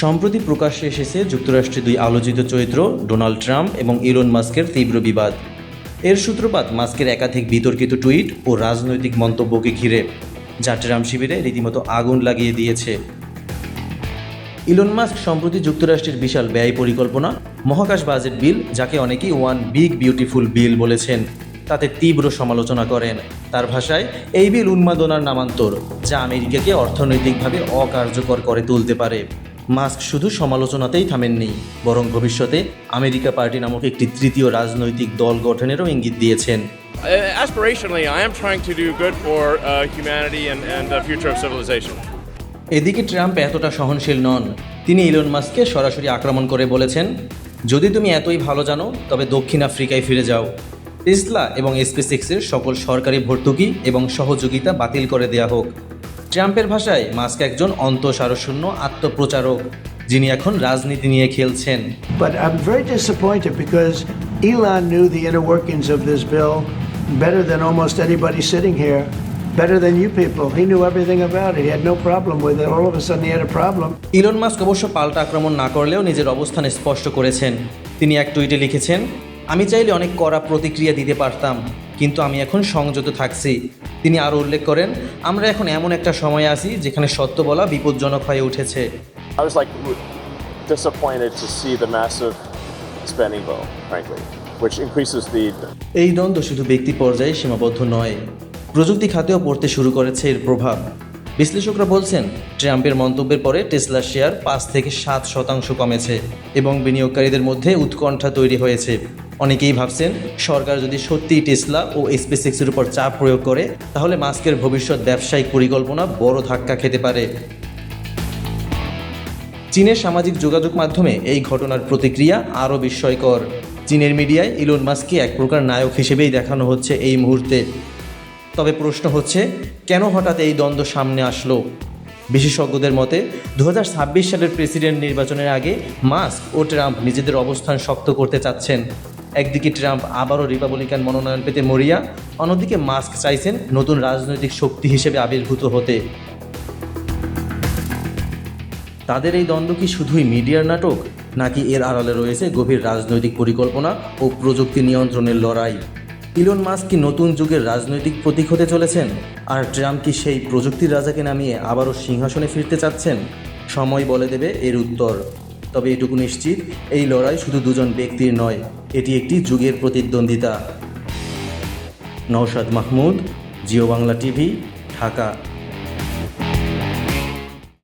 সম্প্রতি প্রকাশ্যে এসেছে যুক্তরাষ্ট্রের দুই আলোচিত চরিত্র, ডোনাল্ড ট্রাম্প এবং ইলন মাস্কের তীব্র বিবাদ। এর সূত্রপাত, মাস্কের একাধিক বিতর্কিত টুইট ও রাজনৈতিক মন্তব্যকে ঘিরে, যা ট্রাম্প শিবিরে রীতিমতো আগুন লাগিয়ে দিয়েছে। ইলন মাস্ক সম্প্রতি যুক্তরাষ্ট্রের বিশাল ব্যয় পরিকল্পনা, মহাকাশ বাজেট বিল, যাকে অনেকেই ওয়ান বিগ বিউটিফুল বিল বলেছেন, তাতে তীব্র সমালোচনা করেন। তার ভাষায়, এই বিল উন্মাদনার নামান্তর, যা আমেরিকাকে অর্থনৈতিকভাবে অকার্যকর করে তুলতে পারে। মাস্ক শুধু সমালোচনাতেই থামেননি বরং ভবিষ্যতে আমেরিকা পার্টি নামক একটি তৃতীয় রাজনৈতিক দল গঠনেরও ইঙ্গিত দিয়েছেন। Uh, aspirationally, I am trying to do good for uh, humanity and, and the future of civilization. এদিকে ট্রাম্প এতটা সহনশীল নন তিনি ইলন মাস্ককে সরাসরি আক্রমণ করে বলেছেন যদি তুমি এতই ভালো জানো তবে দক্ষিণ আফ্রিকায় ফিরে যাও। টেসলা এবং স্পেসিক্সের সকল সরকারি ভর্তুকি এবং সহযোগিতা বাতিল করে দেয়া হোক। ট্রাম্পের ভাষায় মাস্ক একজন অন্তঃসারশূন্য আত্মপ্রচারক যিনি এখন রাজনীতি নিয়ে খেলছেন But I'm very disappointed because Elon knew the inner workings of this bill better than almost anybody sitting here, better than you people. He knew everything about it. He had no problem with it. All of a sudden, he had a problem. Elon Musk অবশ্য পাল্টা আক্রমণ না করলেও নিজের অবস্থান স্পষ্ট করেছেন তিনি এক টুইটে লিখেছেন আমি চাইলে অনেক কড়া প্রতিক্রিয়া দিতে পারতাম কিন্তু আমি এখন সংযত থাকছি। তিনি আরও উল্লেখ করেন আমরা এখন এমন একটা সময়ে আছি যেখানে সত্য বলা বিপজ্জনক হয়ে উঠেছে। I was like w- disappointed to see the massive spending bill, frankly, which increases the এই দ্বন্দ্ব শুধু ব্যক্তি পর্যায়ে সীমাবদ্ধ নয় প্রযুক্তি খাতেও পড়তে শুরু করেছে এর প্রভাব। বিশ্লেষকরা বলছেন, ট্রাম্পের মন্তব্যের পরে টেসলার শেয়ার পাঁচ থেকে সাত শতাংশ কমেছে এবং বিনিয়োগকারীদের মধ্যে উৎকণ্ঠা তৈরি হয়েছে। অনেকেই ভাবছেন, সরকার যদি সত্যিই টেসলা ও স্পেসএক্সের উপর চাপ প্রয়োগ করে, তাহলে মাস্কের ভবিষ্যৎ ব্যবসায়িক পরিকল্পনা বড় ধাক্কা খেতে পারে। চীনের সামাজিক যোগাযোগ মাধ্যমে এই ঘটনার প্রতিক্রিয়া আরও বিস্ময়কর। চীনের মিডিয়ায় ইলন মাস্ককে এক প্রকার নায়ক হিসেবেই দেখানো হচ্ছে এই মুহূর্তে। তবে প্রশ্ন হচ্ছে, কেন হঠাৎ এই দ্বন্দ্ব সামনে আসলো? বিশেষজ্ঞদের মতে দু হাজার ছাব্বিশ সালের প্রেসিডেন্ট নির্বাচনের আগে মাস্ক ও ট্রাম্প নিজেদের অবস্থান শক্ত করতে চাচ্ছেন। একদিকে ট্রাম্প আবারও রিপাবলিকান মনোনয়ন পেতে মরিয়া, অন্যদিকে মাস্ক চাইছেন নতুন রাজনৈতিক শক্তি হিসেবে আবির্ভূত হতে। তাদের এই দ্বন্দ্ব কি শুধুই মিডিয়ার নাটক, নাকি এর আড়ালে রয়েছে গভীর রাজনৈতিক পরিকল্পনা ও প্রযুক্তি নিয়ন্ত্রণের লড়াই? ইলন মাস্ক কি নতুন যুগের রাজনৈতিক প্রতীক হতে চলেছেন? আর ট্রাম্প কি সেই প্রযুক্তির রাজাকে নামিয়ে আবারও সিংহাসনে ফিরতে চাচ্ছেন? সময় বলে দেবে এর উত্তর। তবে এটুকু নিশ্চিত, এই লড়াই শুধু দুজন ব্যক্তির নয়, এটি একটি যুগের প্রতিদ্বন্দ্বিতা। নওশাদ মাহমুদ, জিও বাংলা টিভি, ঢাকা।